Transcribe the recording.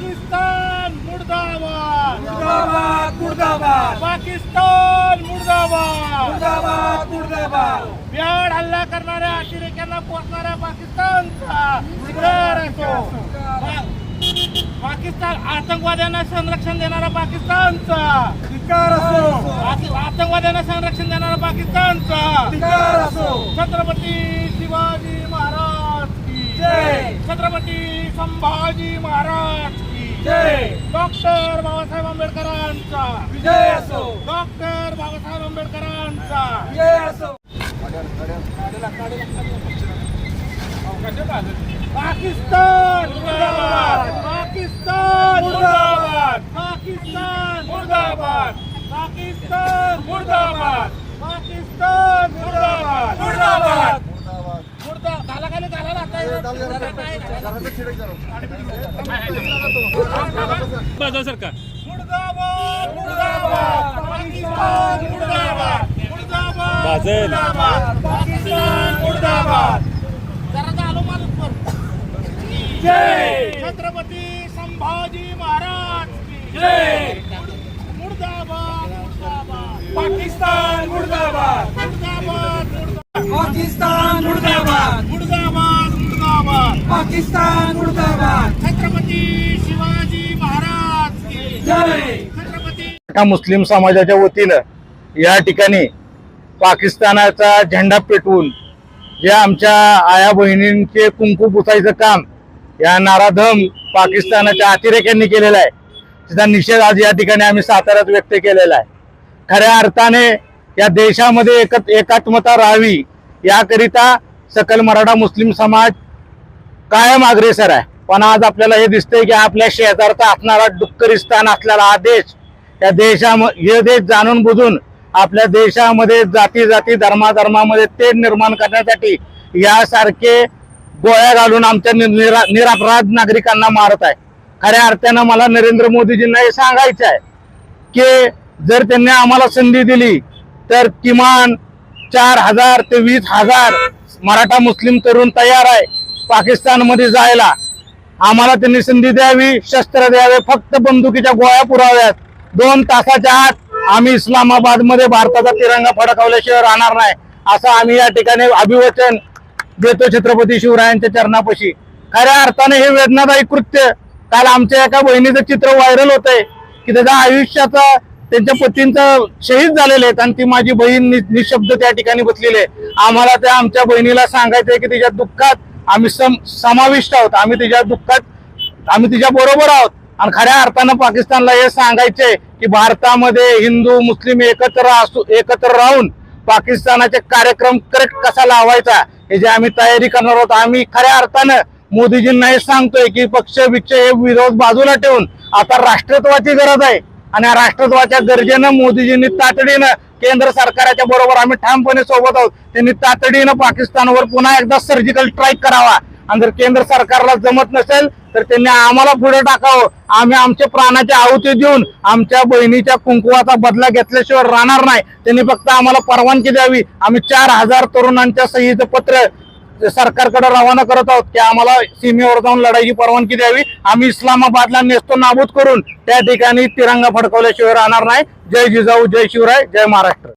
पाकिस्तान मुर्दाबाद. मुर्दाबाद मुर्दाबाद. पाकिस्तान मुर्दाबाद. मुर्दाबाद मुर्दाबाद. बियाड हल्ला करणाऱ्या अतिरेक्यांना पोचणाऱ्या पाकिस्तानचा असो. पाकिस्तान आतंकवाद्यांना संरक्षण देणारा पाकिस्तानचा. धिक्कार असो. आत- आतंकवाद्यांना संरक्षण देणारा पाकिस्तानचा. धिक्कार असो. छत्रपती शिवाजी महाराज की. जय. छत्रपती संभाजी महाराज जय. डॉक्टर बाबासाहेब आंबेडकरांचा. विजय असो. डॉक्टर बाबासाहेब आंबेडकरांचा. विजय असो. पाकिस्तान मुर्दाबाद. पाकिस्तान मुर्दाबाद. पाकिस्तान मुर्दाबाद. पाकिस्तान मुर्दाबाद. पाकिस्तान मुर्दाबाद. मुर्दाबाद. बाजू सरकार मुर्दाबाद मुर्दाबाद पाकिस्तान मुर्दाबाद मुर्दाबाद बाजल. मुर्दाबाद पाकिस्तान मुर्दाबाद जरा झालो मालूम जय छत्रपती संभाजी महाराज की जय. मुर्दाबाद मुर्दाबाद पाकिस्तान मुर्दाबाद मुर्दाबाद पाकिस्तान पाकिस्तान मुर्दाबाद. छत्रपती शिवाजी महाराज की जय. छत्रपती मराठा मुस्लिम समाजाच्या वतीनं या ठिकाणी पाकिस्तानाचा झेंडा पेटवून जे आमच्या आया बहिणींचे कुंकू पुसायचं काम या नाराधम पाकिस्तानाच्या अतिरेक्यांनी केलेलं आहे. त्याचा निषेध आज या ठिकाणी आम्ही साताऱ्यात व्यक्त केलेला आहे. खऱ्या अर्थाने या देशामध्ये एकत एकात्मता राहावी याकरिता सकल मराठा मुस्लिम समाज कायम अग्रेसर आहे. पण आज आपल्याला हे दिसतंय की आपल्या शेजारचा असणारा डुक्करिस्तान असलेला हा देश या देशामध्ये हे देश जाणून बुजून आपल्या देशामध्ये जाती जाती धर्माधर्मामध्ये ते निर्माण करण्यासाठी यासारखे गोळ्या घालून आमच्या नि- निरा निरापराध नागरिकांना मारत आहे. खऱ्या अर्थानं मला नरेंद्र मोदीजींना हे सांगायचं आहे की जर त्यांनी आम्हाला संधी दिली तर किमान चार हजार ते वीस हजार मराठा मुस्लिम तरुण तयार आहे. पाकिस्तानमध्ये जायला. आम्हाला त्यांनी संधी द्यावी शस्त्र द्यावे फक्त बंदुकीच्या गोळ्या पुराव्यात. दोन तासाच्या आत आम्ही इस्लामाबादमध्ये भारताचा तिरंगा फडकावल्याशिवाय राहणार नाही असं आम्ही या ठिकाणी अभिवचन देतो छत्रपती शिवरायांच्या चरणापाशी. खऱ्या अर्थाने हे वेदनादायी कृत्य. काल आमच्या एका बहिणीचं चित्र व्हायरल होत आहे की त्याचा आयुष्याचा त्यांच्या पतींचं शहीद झालेले आहेत आणि ती माझी बहीण नि- निशब्द त्या ठिकाणी बसलेली आहे. आम्हाला त्या आमच्या बहिणीला सांगायचंय की तिच्या दुःखात आम्ही सम समाविष्ट आहोत. आम्ही तिच्या दुःखात आम्ही तिच्या बरोबर आहोत. आणि खऱ्या अर्थानं पाकिस्तानला हे सांगायचे की भारतामध्ये हिंदू मुस्लिम एकत्र असू एकत्र राहून पाकिस्तानाचे कार्यक्रम करेक्ट कसा लावायचा हे जे आम्ही तयारी करणार आहोत आम्ही खऱ्या अर्थानं मोदीजींना हे सांगतोय की पक्ष विक्ष हे विरोध बाजूला ठेवून आता राष्ट्रत्वाची गरज आहे. आणि या राष्ट्रत्वाच्या गरजेनं मोदीजींनी तातडीनं केंद्र सरकारच्या बरोबर आम्ही ठामपणे सोबत आहोत. त्यांनी तातडीनं पाकिस्तानवर पुन्हा एकदा सर्जिकल स्ट्राईक करावा. आणि जर केंद्र सरकारला जमत नसेल तर त्यांनी आम्हाला पुढे टाकावं. आम्ही आमच्या प्राणाची आहुती देऊन आमच्या बहिणीच्या कुंकुवाचा बदला घेतल्याशिवाय राहणार नाही. त्यांनी फक्त आम्हाला परवानगी द्यावी. आम्ही चार हजार तरुणांच्या सहीचं पत्र सरकारकडे रवाना करत आहोत की आम्हाला सीमेवर जाऊन लढाईची परवानगी द्यावी. आम्ही इस्लामाबादला नेसतो नाबूद करून. त्या ठिकाणी तिरंगा फडकवल्याशिवाय राहणार नाही. जय जिजाऊ जय शिवराय जय महाराष्ट्र.